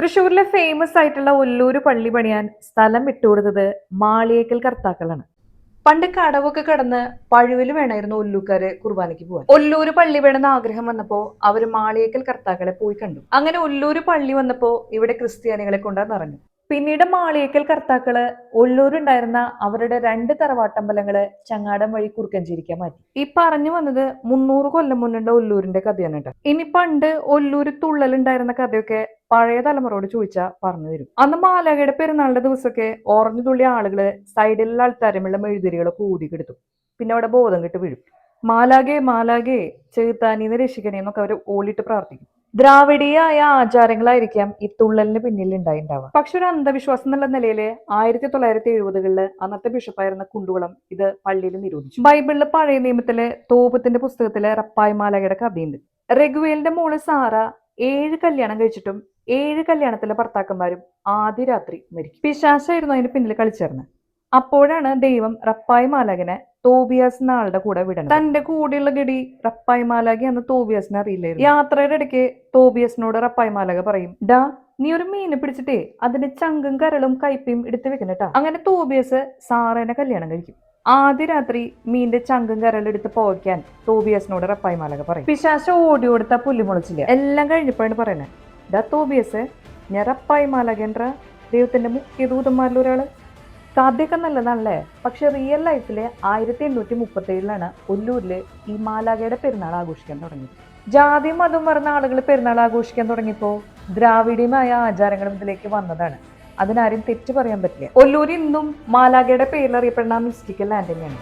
തൃശ്ശൂരിലെ ഫേമസ് ആയിട്ടുള്ള ഒല്ലൂര് പള്ളി പണിയാൻ സ്ഥലം വിട്ടുകൊടുത്തത് മാളിയേക്കൽ കർത്താക്കളാണ്. പണ്ട് കടവൊക്കെ കടന്ന് പഴുവിൽ വേണമായിരുന്നു ഒല്ലൂക്കാര് കുർബാനയ്ക്ക് പോകാൻ ഒല്ലൂര് പള്ളി വേണമെന്ന് ആഗ്രഹം വന്നപ്പോ അവർ മാളിയേക്കൽ കർത്താക്കളെ പോയി കണ്ടു. അങ്ങനെ ഒല്ലൂര് പള്ളി വന്നപ്പോ ഇവിടെ ക്രിസ്ത്യാനികളെ കൊണ്ട് നിറഞ്ഞു. പിന്നീട് മാളിയേക്കൽ കർത്താക്കൾ ഒല്ലൂരുണ്ടായിരുന്ന അവരുടെ രണ്ട് തറവാട്ടമ്പലങ്ങൾ ചങ്ങാടം വഴി കുറുക്കഞ്ചേരിക്കാൻ മാറ്റി. ഈ പറഞ്ഞു വന്നത് മുന്നൂറ് കൊല്ലം മുന്നുള്ള ഒല്ലൂരിന്റെ കഥയാണ് കേട്ടോ. ഇനി പണ്ട് ഒല്ലൂര് തുള്ളലുണ്ടായിരുന്ന കഥയൊക്കെ പഴയ തലമുറയോട് ചോദിച്ചാൽ പറഞ്ഞു തരും. അന്ന് മാലകയുടെ പെരുന്നാളിന്റെ ദിവസമൊക്കെ ഓറഞ്ച് തുള്ളി ആളുകൾ സൈഡിലുള്ള ആൾത്താരമുള്ള മെഴുതിരികളൊക്കെ ഊതിക്കെടുത്തു പിന്നെ അവിടെ ബോധം കെട്ട് വീഴും. മാലാകെ മാലാകെ ചെറുത്താനീന്ന് രക്ഷിക്കണേ എന്നൊക്കെ അവർ ഓളിട്ട് പ്രാർത്ഥിക്കും. ദ്രാവിഡീയായ ആചാരങ്ങളായിരിക്കാം ഈ തുള്ളലിന് പിന്നിൽ ഉണ്ടായിണ്ടാവുക. പക്ഷെ ഒരു അന്ധവിശ്വാസം എന്നുള്ള നിലയിൽ ആയിരത്തി തൊള്ളായിരത്തി എഴുപതുകളിൽ അന്നത്തെ ബിഷപ്പായിരുന്ന കുണ്ടുകുളം ഇത് പള്ളിയിൽ നിരോധിച്ചു. ബൈബിളിലെ പഴയ നിയമത്തിലെ തോപത്തിന്റെ പുസ്തകത്തിലെ റപ്പായ് മാലകയുടെ കഥയുണ്ട്. രഘുവേലിന്റെ മോൾ സാറ ഏഴ് കല്യാണം കഴിച്ചിട്ടും ഏഴ് കല്യാണത്തിലെ ഭർത്താക്കന്മാരും ആദ്യ രാത്രി മരിക്കും. പിശാശായിരുന്നു അതിന് പിന്നിൽ കളിച്ചേർന്ന്. അപ്പോഴാണ് ദൈവം റപ്പായ് മാലാകനെ തോബിയാസ് എന്ന ആളുടെ കൂടെ വിടണം. തന്റെ കൂടെയുള്ള ഗഡി റപ്പായ് മാലാകെ അന്ന് തോബിയാസിനെ അറിയില്ലായിരുന്നു. യാത്രയുടെ ഇടയ്ക്ക് തോബിയാസിനോട് റപ്പായ് മാലക പറയും ഡാ നീ ഒരു മീനെ പിടിച്ചിട്ടേ അതിന്റെ ചങ്കും കരളും കയ്പയും എടുത്ത് വെക്കണട്ടാ അങ്ങനെ തോബിയസ് സാറേനെ കല്യാണം കഴിക്കും. ആദ്യ രാത്രി മീന്റെ ചങ്കും കരളും എടുത്ത് പോകാൻ തോബിയസിനോട് റപ്പായ് മാലക പറയും. പിശാശ ഓടി കൊടുത്ത പുല്ല് മുളച്ചില്ല? എല്ലാം കഴിഞ്ഞപ്പോഴാണ് പറയണേ ഡാ തോബിയസ് ഞാൻ റപ്പായ് മാലകേന്ദ്ര ദൈവത്തിന്റെ മുഖ്യ ദൂതന്മാരിൽ ഒരാൾ? കഥയൊക്കെ നല്ലതാണല്ലേ? പക്ഷെ റിയൽ ലൈഫിലെ ആയിരത്തി എണ്ണൂറ്റി മുപ്പത്തി ഏഴിലാണ് ഒല്ലൂരിൽ ഈ മാലാഖയുടെ പെരുന്നാൾ ആഘോഷിക്കാൻ തുടങ്ങിയത്. ജാതി മതം പറഞ്ഞ ആളുകൾ പെരുന്നാൾ ആഘോഷിക്കാൻ തുടങ്ങിയപ്പോൾ ദ്രാവിഡീയമായ ആചാരങ്ങളും ഇതിലേക്ക് വന്നതാണ്. അതിനാരും തെറ്റ് പറയാൻ പറ്റില്ല. ഒല്ലൂർ ഇന്നും മാലാഖയുടെ പേരിൽ അറിയപ്പെടുന്ന മിസ്റ്റിക്കൽ ലാൻഡ് തന്നെയാണ്